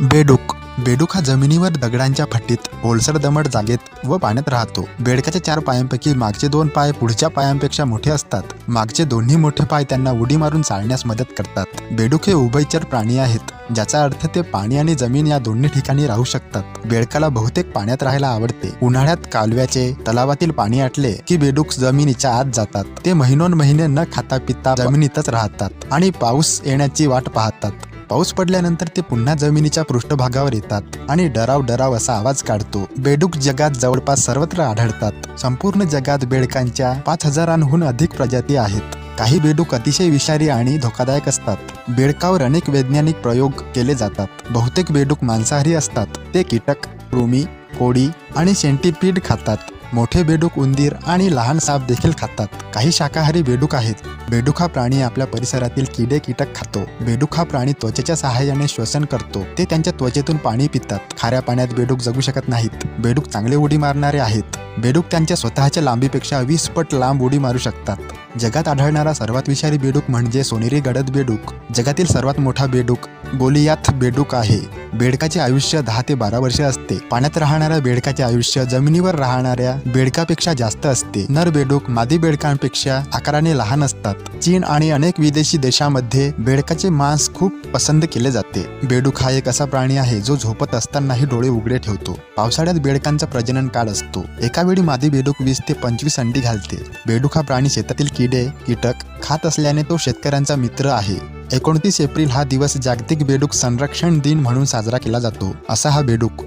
बेडूक. बेडूक हा जमिनीवर दगडांच्या फट्टीत ओलसर दमट जागेत व पाण्यात राहतो. बेडकाच्या चार पायांपैकी मागचे दोन पाय पुढच्या पायांपेक्षा मोठे असतात. मागचे दोन्ही मोठे पाय त्यांना उडी मारून चालण्यास मदत करतात. बेडूक हे उभयचर प्राणी आहेत ज्याचा अर्थ ते पाणी आणि जमीन या दोन्ही ठिकाणी राहू शकतात. बेडकाला बहुतेक पाण्यात राहायला आवडते. उन्हाळ्यात कालव्याचे तलावातील पाणी आटले की बेडूक जमिनीच्या आत जातात. ते महिनोन महिने न खाता पिता जमिनीतच राहतात आणि पाऊस येण्याची वाट पाहतात. पाऊस पडल्यानंतर ते पुन्हा जमिनीच्या पृष्ठभागावर येतात आणि डराव डराव असा आवाज काढतो. बेडूक जगात जवळपास सर्वत्र आढळतात. संपूर्ण जगात बेडकांच्या पाच हजारांहून अधिक प्रजाती आहेत. काही बेडूक अतिशय विषारी आणि धोकादायक असतात. बेडकावर अनेक वैज्ञानिक प्रयोग केले जातात. बहुतेक बेडूक मांसाहारी असतात. ते कीटक कृमी कोडी आणि सेंटीपीड खातात. मोठे बेडूक उंदीर आणि लहान साप देखील खातात. काही शाकाहारी बेडूक आहेत. बेडूक हा प्राणी आपल्या परिसरातील किडे कीटक खातो. बेडूक हा प्राणी त्वचेच्या सहाय्याने श्वसन करतो. ते त्यांच्या त्वचेतून पाणी पितात. खाऱ्या पाण्यात बेडूक जगू शकत नाहीत. बेडूक चांगले उडी मारणारे आहेत. बेडूक त्यांच्या स्वतःच्या लांबीपेक्षा वीस पट लांब उडी मारू शकतात. जगात आढळणारा सर्वात विषारी बेडूक म्हणजे सोनेरी गडद बेडूक. जगातील सर्वात मोठा बेडूक गोलियाथ बेडूक आहे. बेडकाचे आयुष्य दहा ते बारा वर्षे असते. पाण्यात राहणाऱ्या बेडकाचे आयुष्य जमिनीवर राहणाऱ्या बेडकापेक्षा जास्त असते. नर बेडूक मादी बेडकांपेक्षा आकाराने लहान असतात. चीन आणि अनेक विदेशी देशांमध्ये बेडकाचे मांस खूप पसंत केले जाते. बेडूक हा एक असा प्राणी आहे जो झोपत असतानाही डोळे उघडे ठेवतो. पावसाळ्यात बेडकांचा प्रजनन काळ असतो. एका वेळी मादी बेडूक वीस ते पंचवीस अंडी घालते. बेडूक हा प्राणी शेतातील किडे कीटक खात असल्याने तो शेतकऱ्यांचा मित्र आहे. एकोणतीस एप्रिल हा दिवस जागतिक बेडूक संरक्षण दिन म्हणून साजरा केला जातो असा हा बेडूक.